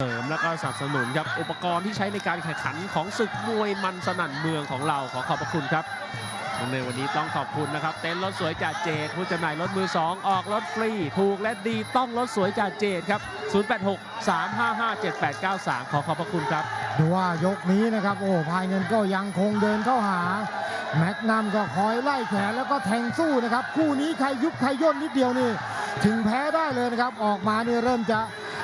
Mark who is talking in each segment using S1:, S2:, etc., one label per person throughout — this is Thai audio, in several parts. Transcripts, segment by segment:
S1: เสริมแล้วก็สนับสนุนครับอุปกรณ์ที่ใช้ในการแข่งขันของศึกมวยมันสนั่นเมืองของเราขอขอบพระคุณครับในวันนี้ต้องขอบคุณนะครับ เต็นท์รถสวยจากเจดผู้จำหน่ายรถมือ 2 ออกรถฟรี ถูกและดีต้องรถสวยจากเจดครับ 086 355 7893 ขอขอบพระคุณครับ
S2: ดูว่ายกนี้นะครับ โอ้พายเงินก็ยังคงเดินเข้าหา แม็กนัมก็คอยไล่แขนแล้วก็แทงสู้นะครับ คู่นี้ใครยุบใครย่นนิดเดียวนี่ ถึงแพ้ได้เลยนะครับออกมานี่เริ่มจะ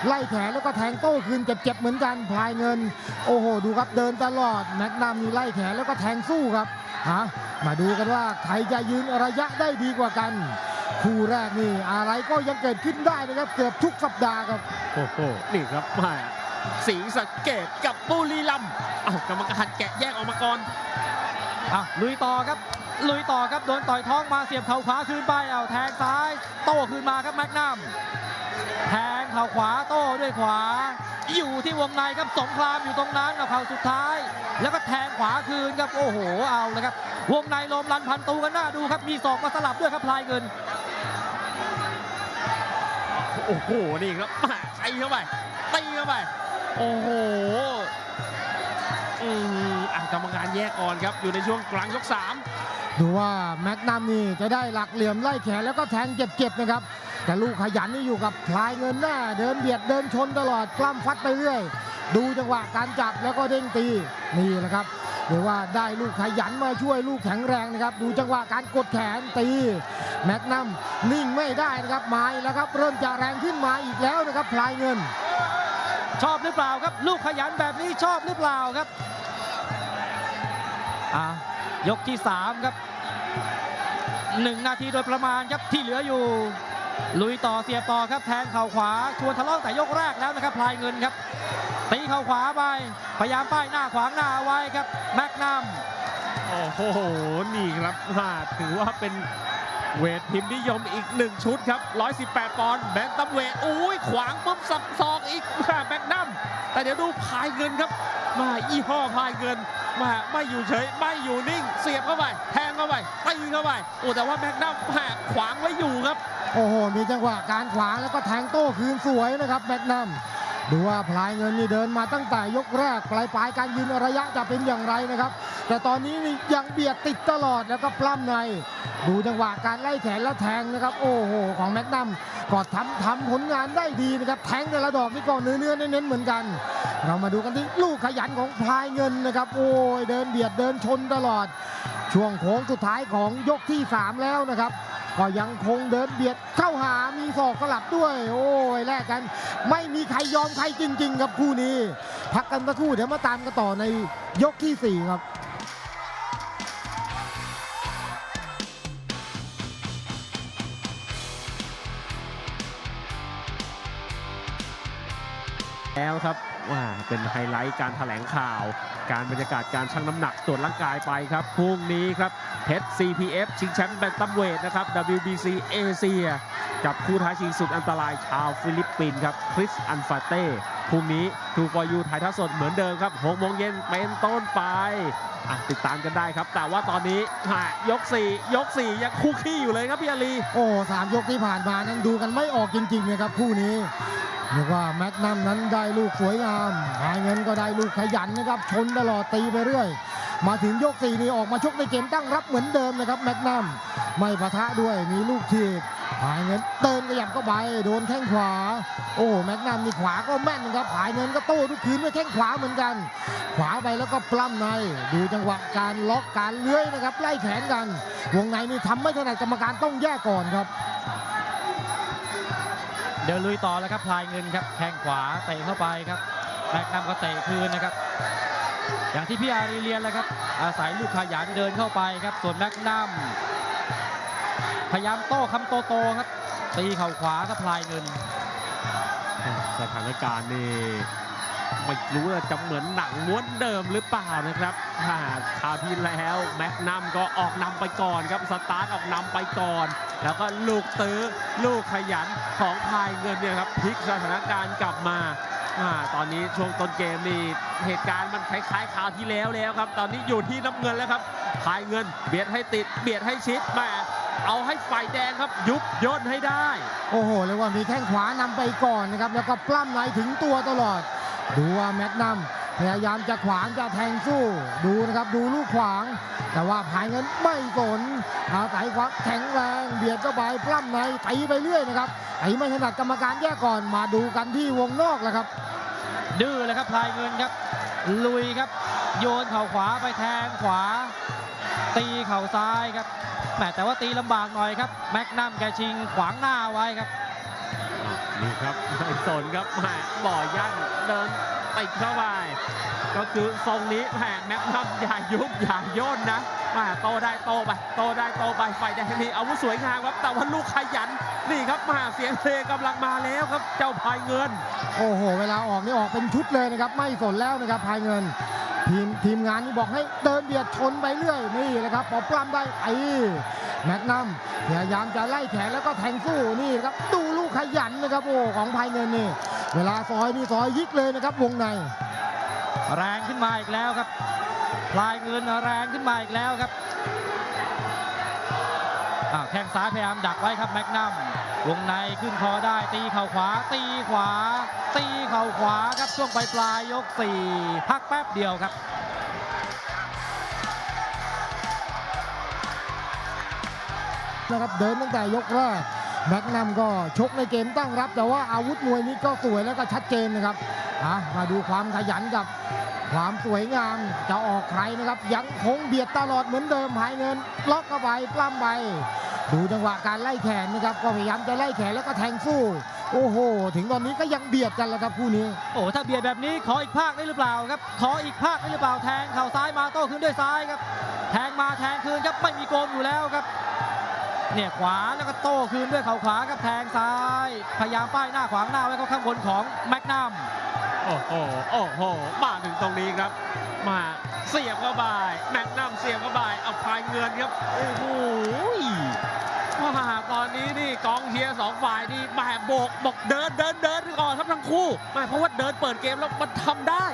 S2: ไล่แขนแล้วก็แทงโต้คืนเจ็บๆเหมือนกันพลายเงิน โอ้โห ดูครับเดินตลอดแม็กนัมนี่ไล่แขนแล้วก็แทงสู้ครับฮะมาดูกันว่าใครจะยืนระยะได้ดีกว่ากัน คู่แรกนี่อะไรก็ยังเกิดขึ้นได้นะครับ เกือบทุกสัปดาห์ครับ
S1: โอ้โหนี่ครับแมาสีสะเกตกับบุรีรัมย์เอ้ากรรมการแกะแยกออกมาก่อน
S3: อะลุยต่อครับลุยต่อครับโดนต่อยท้องมาเสียบเข่าขวาคืนไปเอาแทงซ้าย โต้คืนมาครับแม็กนัมแทง เข่าขวาโต้ด้วยขวา อยู่ที่วงในครับสงครามอยู่ตรงนั้นเอาเข่าสุดท้าย แล้วก็แทงขวาคืนครับโอ้โหเอาเลยครับ วงในลมรันพันตูกันหน้าดูครับมีศอกมาสลับด้วยครับพลายเงิน
S1: โอ้โหนี่ครับแม่ตีเข้าไปตีเข้าไปโอ้โหอืมอะกรรมการแยกก่อนครับอยู่ในช่วงกลางยก3
S2: ดูว่าแม็กนัมนี่จะได้หลักเหลี่ยมไล่แขนแล้วก็แทงเจ็บๆนะครับ แต่ลูกขยันนี่อยู่กับพลายเงินหน้า เดินเบียดเดินชนตลอดกล้ำฟัดไปเรื่อย ดูจังหวะการจับแล้วก็เด้งตีนี่แหละครับเดี๋ยวว่าได้ลูกขยันมาช่วยลูกแข็งแรงนะครับ ดูจังหวะการกดแขนตี แม็กนัมนิ่งไม่ได้นะครับมาแล้วครับ เริ่มจะแรงขึ้นมาอีกแล้วนะครับพลายเงิน
S3: ชอบหรือเปล่าครับ ลูกขยันแบบนี้ชอบหรือเปล่าครับอะยกที่ 3 ครับหนึ่งนาทีโดยประมาณครับที่เหลืออยู่ ลุยต่อเสียบต่อครับแทงเข่าขวาชวนทะเลาะแต่ยกแรกแล้วนะครับพลายเงินครับ ตีเข่าขวาไปพยายามป้ายหน้าขวางหน้าไว้ครับแม็กนัม
S1: โอ้โหนี่ครับอ่าถือว่าเป็นเวทพิมพ์นิยมอีกหนึ่งชุดครับ 118 ปอนด์แบนตัมเวทอุ้ยขวางปุ๊บสับซอกอีกแม่แบ็กนัมแต่เดี๋ยวดูพายเงินครับ มายี่ห้อพายเงินมาไม่อยู่เฉย ไม่อยู่นิ่ง เสียบเข้าไป แทงเข้าไปตีเข้าไปโอ้แต่ว่าแบ็กนัมแหกขวางไว้อยู่ครับ
S2: โอ้โห มีจังหวะการขวางแล้วก็แทงโต้คืนสวยนะครับแม็กนัมดูว่าพลายเงินนี่เดินมาตั้งแต่ยกแรกปลายปลายการยืนระยะจะเป็นอย่างไรนะครับ แต่ตอนนี้นี่ยังเบียดติดตลอดแล้วก็ปล้ำใน ดูจังหวะการไล่แขนและแทงนะครับ โอ้โห ของแม็กนัมก็ทำทำผลงานได้ดีนะครับแทงแต่ละดอกนี่ก็เนื้อเนื้อเน้นเหมือนกัน เรามาดูกันที่ลูกขยันของพลายเงินนะครับ โอ้ยเดินเบียดเดินชนตลอด ช่วงโค้งสุดท้ายของยกที่ 3 แล้วนะครับ ก็ยังคงเดินเบียดเข้าหามีศอกสลับด้วย โอ้ยแลกกัน ไม่มีใครยอมใครจริง ๆ ครับคู่นี้ พักกันสักครู่เดี๋ยวมาตามกันต่อในยกทีสี่4 ครับ
S1: แล้วครับว่าเป็นไฮไลท์การถแถลงข่าว การบรรยากาศการชั่งน้ำหนักตรวจร่างกายไปครับพรุ่งนี้ครับเพชร CPF ชิงแชมป์แบนตัมเวทนะครับ WBC เอเชียกับคู่ท้าชิงสุดอันตรายชาวฟิลิปปินส์ครับคริสอันฟาเต้พรุ่งนี้ทูฟอยูถ่ายทอดสดเหมือนเดิมครับ6โมงเย็นเป็นต้นไปติดตามกันได้ครับ แต่ว่าตอนนี้ยก 4 ยก 4 ยังคู่ขี้อยู่เลยครับพี่อาลี
S2: โอ้สามยกที่ผ่านมานั้นดูกันไม่ออกจริงๆนะครับคู่นี้ เรียกว่าแม็กนัมนั้นได้ลูกสวยงามหายเงินก็ได้ลูกขยันนะครับ ชนตลอดตีไปเรื่อย มาถึงยกสี่นี่ออกมาชกในเกมตั้งรับเหมือนเดิมนะครับแม็กนัมไม่ปะทะด้วยมีลูกทีบหายเงินเดินกระยับเข้าไปโดนแข้งขวา โอ้แม็กนัมนี่ขวาก็แม่นนะครับหายเงินก็โต้ทุกคืนด้วยแข้งขวาเหมือนกัน ขวาไปแล้วก็ปล้ำใน ดูจังหวะการล็อกการเลื้อยนะครับไล่แขนกัน วงในนี่ทำไม่ถนัดกรรมการต้องแยกก่อนครับ
S3: เดี๋ยวลุยต่อแล้วครับพลายเงินครับแข้งขวาเตะเข้าไปครับแม็กนัมก็เตะคืนนะครับ อย่างที่พี่อารีเรียนแล้วครับ อาศัยลูกขยันเดินเข้าไปครับ ส่วนแม็กนัมพยายามโต้คำโตโตๆครับ ตีเข่าขวาครับพลายเงิน
S1: สถานการณ์นี่ไม่รู้ว่าจะเหมือนหนังม้วนเดิมหรือเปล่านะครับ คราวที่แล้วแม็กนัมก็ออกนำไปก่อนครับสตาร์ทออกนำไปก่อน แล้วก็ลูกตื้อลูกขยันของพายเงินเนี่ยครับพลิกสถานการณ์กลับมาตอนนี้ช่วงต้นเกมนี่เหตุการณ์มันคล้ายๆคราวที่แล้วแล้วครับ ตอนนี้อยู่ที่น้ำเงินแล้วครับพายเงินเบียดให้ติดเบียดให้ชิดแมาเอาให้ฝ่ายแดงครับยุบย่นให้ได้
S2: โอ้โหเรียว่ามีแข้งขวานำไปก่อนนะครับแล้วก็ปล้ำในถึงตัวตลอด ดูว่าแมกนัม พยายามจะขวางจะแทงสู้ดูนะครับดูลูกขวาง แต่ว่าภายเงินไม่สนอาศัยความแข็งแรงเบียดเข้าไปปล้ำในตีไปเรื่อยนะครับตีไม่ถนัดกรรมการแยกก่อนมาดูกันที่วงนอกแหละครับ
S3: ดื้อเลยครับพลายเงินครับ ลุยครับ โยนเข่าขวาไปแทงขวา ตีเข่าซ้ายครับแหมแต่ว่าตีลำบากหน่อยครับแม็กนัมแกชิงขวางหน้าไว้ครับ
S1: นี่ครับไม่สนครับแหมบ่อยั่นเดิน ติดเข้าไป ก็คือทรงนี้แหมแม็กนัมอย่ายุบอย่าย่นนะ แหมโตได้โตไปโตได้โตไปไฟแดงนี่อาวุธสวยงามครับแต่ว่าลูกขยันนี่ครับมาเสียงเพลงกำลังมาแล้วครับ เจ้าพายเงิน
S2: โอ้โห เวลาออกนี่ออกเป็นชุดเลยนะครับ ไม่สนแล้วนะครับภายเงิน ทีมทีมงานนี่บอกให้เดินเบียดชนไปเรื่อยนี่แหละครับพอปล้ำได้ไอ้แม็กนัมพยายามจะไล่แขนแล้วก็แทงสู้นี่ครับดูลูกขยันนะครับโอ้ของภายเงินนี่ เวลาซอยนี่ซอยยิกเลยนะครับวงใน
S3: แรงขึ้นมาอีกแล้วครับ พลายเงินแรงขึ้นมาอีกแล้วครับอ้าวแข้งซ้ายพยายามดักไว้ครับแม็กนัมวงในขึ้นคอได้ตีเข่าขวา ตีขวา ตีเข่าขวาครับช่วงปลายปลายยก 4 พักแป๊บเดียวครับ
S2: นะครับเดินตั้งแต่ยกแรกแม็กนัมก็ชกในเกมตั้งรับ แต่ว่าอาวุธมวยนี้ก็สวยแล้วก็ชัดเจนนะครับอะมาดูความขยันกับ ความสวยงามจะออกใครนะครับ ยังคงเบียดตลอดเหมือนเดิมหายเงินล็อกเข้าไปปล้ำไปดูจังหวะการไล่แขนนะครับ ก็พยายามจะไล่แขนแล้วก็แทงสู้ โอ้โห ถึงตอนนี้ก็ยังเบียดกันแล้วครับคู่นี้
S3: โอ้ถ้าเบียดแบบนี้ขออีกภาคได้หรือเปล่าครับ ขออีกภาคได้หรือเปล่าแทงเข่าซ้ายมาโต้ขึ้นด้วยซ้ายครับ แทงมาแทงคืนครับไม่มีโกงอยู่แล้วครับเนี่ยขวาแล้วก็โต้คืนด้วยเข่าขวาครับแทงซ้าย พยายามป้ายหน้าขวางหน้าไว้เขาข้างบนของแม็กนัม
S1: โอ้โห โอ้โห มาถึงตรงนี้ครับ มาเสียบเข้าไปแม็กนัมเสียบเข้าไปเอาพายเงินครับ โอ้โหมาตอนนี้นี่กองเชียร์สองฝ่ายนี่แหมโบกบอกเดินเดินเดินก่อนครับทั้งคู่แหม่เพราะว่าเดินเปิดเกมแล้วมันทำได้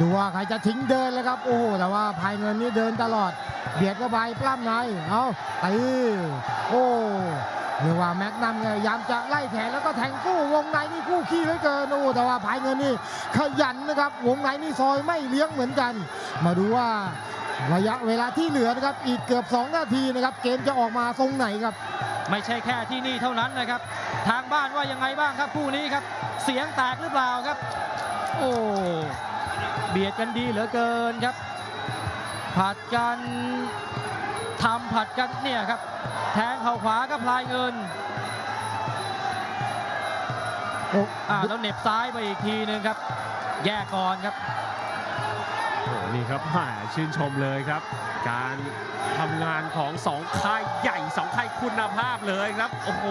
S2: ดูว่าใครจะทิ้งเดินแล้วครับ โอ้โหแต่ว่าภายเงินนี่เดินตลอด เบียดเข้าไปปล้ำในเอาตีโอ้ เรียกว่าแม็กนัมเนี่ยยามจะไล่แขนแล้วก็แทงกู้วงในนี่คู่ขี้เหลือเกินโอ้แต่ว่าภายเงินนี่ขยันนะครับ วงในนี่ซอยไม่เลี้ยงเหมือนกัน มาดูว่าระยะเวลาที่เหลือนะครับอีกเกือบ 2 นาทีนะครับเกมจะออกมาทรงไหนครับ
S3: ไม่ใช่แค่ที่นี่เท่านั้นนะครับ ทางบ้านว่ายังไงบ้างครับคู่นี้ครับ เสียงแตกหรือเปล่าครับ โอ้เบียดกันดีเหลือเกินครับผัดกันทำผัดกันเนี่ยครับ แทงเข่าขวากับพลายเงิน
S2: โอ้
S3: อ่าแล้วเหน็บซ้ายไปอีกทีหนึงครับ แยกก่อนครับ
S1: โอ้โหนี่ครับแหมชื่นชมเลยครับ การทำงานของสองค่ายใหญ่สองค่ายคุณภาพเลยครับ โอ้โห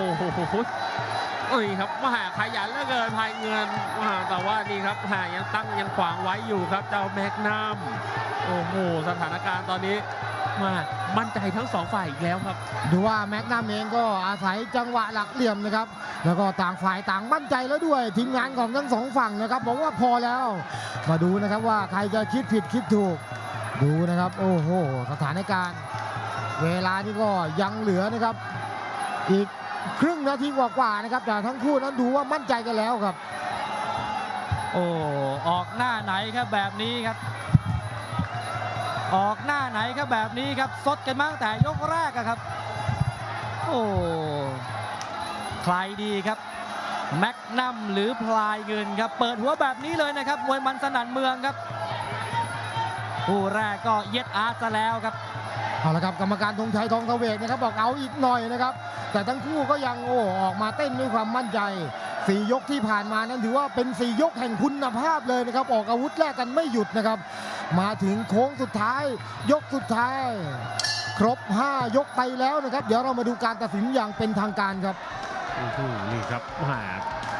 S1: เอ้ยครับมหาขยันเหลือเกินภายเงินมหาแต่ว่านี่ครับหายังตั้งยังขวางไว้อยู่ครับเจ้าแมกนัมโอ้โหสถานการณ์ตอนนี้ มามั่นใจทั้งสองฝ่ายอีกแล้วครับ
S2: ดูว่าแม็กนัมเองก็อาศัยจังหวะหลักเหลี่ยมนะครับ แล้วก็ต่างฝ่ายต่างมั่นใจแล้วด้วยทีมงานของทั้งสองฝั่งนะครับบอกว่าพอแล้ว มาดูนะครับว่าใครจะคิดผิดคิดถูก ดูนะครับ โอ้โหสถานการณ์ เวลานี่ก็ยังเหลือนะครับ อีกครึ่งนาทีกว่าๆนะครับ แต่ทั้งคู่นั้นดูว่ามั่นใจกันแล้วครับ
S3: โอ้ออกหน้าไหนครับแบบนี้ครับ ออกหน้าไหนครับแบบนี้ครับซดกันมาตั้งแต่ยกแรกอะครับ โอ้ใครดีครับ แม็กนัมหรือพลายเงินครับ เปิดหัวแบบนี้เลยนะครับมวยมันสนั่นเมืองครับคู่แรกก็เย็ดอาร์ตซะแล้วครับ
S2: เอาละครับกรรมการธงชัยทองเทเวศนะครับบอกเอาอีกหน่อยนะครับ แต่ทั้งคู่ก็ยังโอ้ออกมาเต้นด้วยความมั่นใจ สี่ยกที่ผ่านมานั้นถือว่าเป็นสี่ยกแห่งคุณภาพเลยนะครับ ออกอาวุธแรกกันไม่หยุดนะครับ มาถึงโค้งสุดท้าย ยกสุดท้าย ครบ 5 ยกไปแล้วนะครับ เดี๋ยวเรามาดูการตัดสินอย่างเป็นทางการครับ
S1: นี่ครับแหม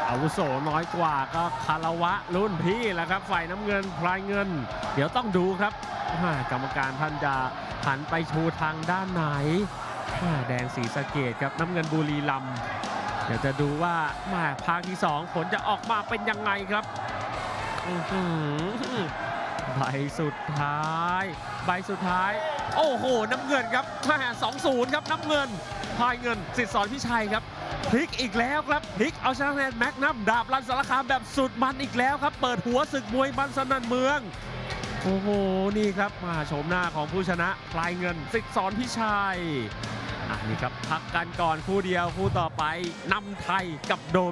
S1: อาวุโสน้อยกว่าก็คารวะรุ่นพี่แหละครับ ฝ่ายน้ำเงินพลายเงิน เดี๋ยวต้องดูครับกรรมการท่านจะหันไปชูทางด้านไหนแหมแดงสีสะเกดครับน้ำเงินบุรีลำ เดี๋ยวจะดูว่ามาภาคที่ 2 ผลจะออกมาเป็นยังไงครับใบสุดท้าย ใบสุดท้าย โอ้โห น้ำเงินครับแม่สองศูนย์ครับน้ำเงินพายเงินสิทธิ์สอนพิชัยครับพลิกอีกแล้วครับพลิกเอาชนะคะแนนแม็กนัมดาบลันสารคามแบบสุดมันอีกแล้วครับ เปิดหัวศึกมวยบันสนันเมือง โอ้โห นี่ครับมาชมหน้าของผู้ชนะพลายเงินสิทธิ์สอนพิชัย นี่ครับพักกันก่อนคู่เดียวคู่ต่อไปนำไทยกับโดม